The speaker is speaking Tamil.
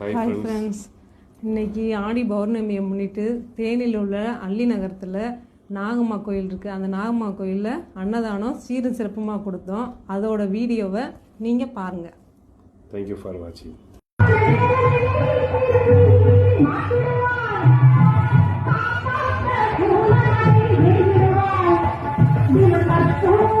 ஹாய் ஃப்ரெண்ட்ஸ் இன்னைக்கு ஆடி பௌர்ணமியை முன்னிட்டு தேனியில் உள்ள அள்ளி நகரத்தில் நாகம்மா கோயில் இருக்குது அந்த நாகம்மா கோயிலில் அன்னதானம் சீரும் சிறப்புமாக கொடுத்தோம். அதோட வீடியோவை நீங்கள் பாருங்கள் தேங்க்யூ ஃபார் வாட்சிங் Oh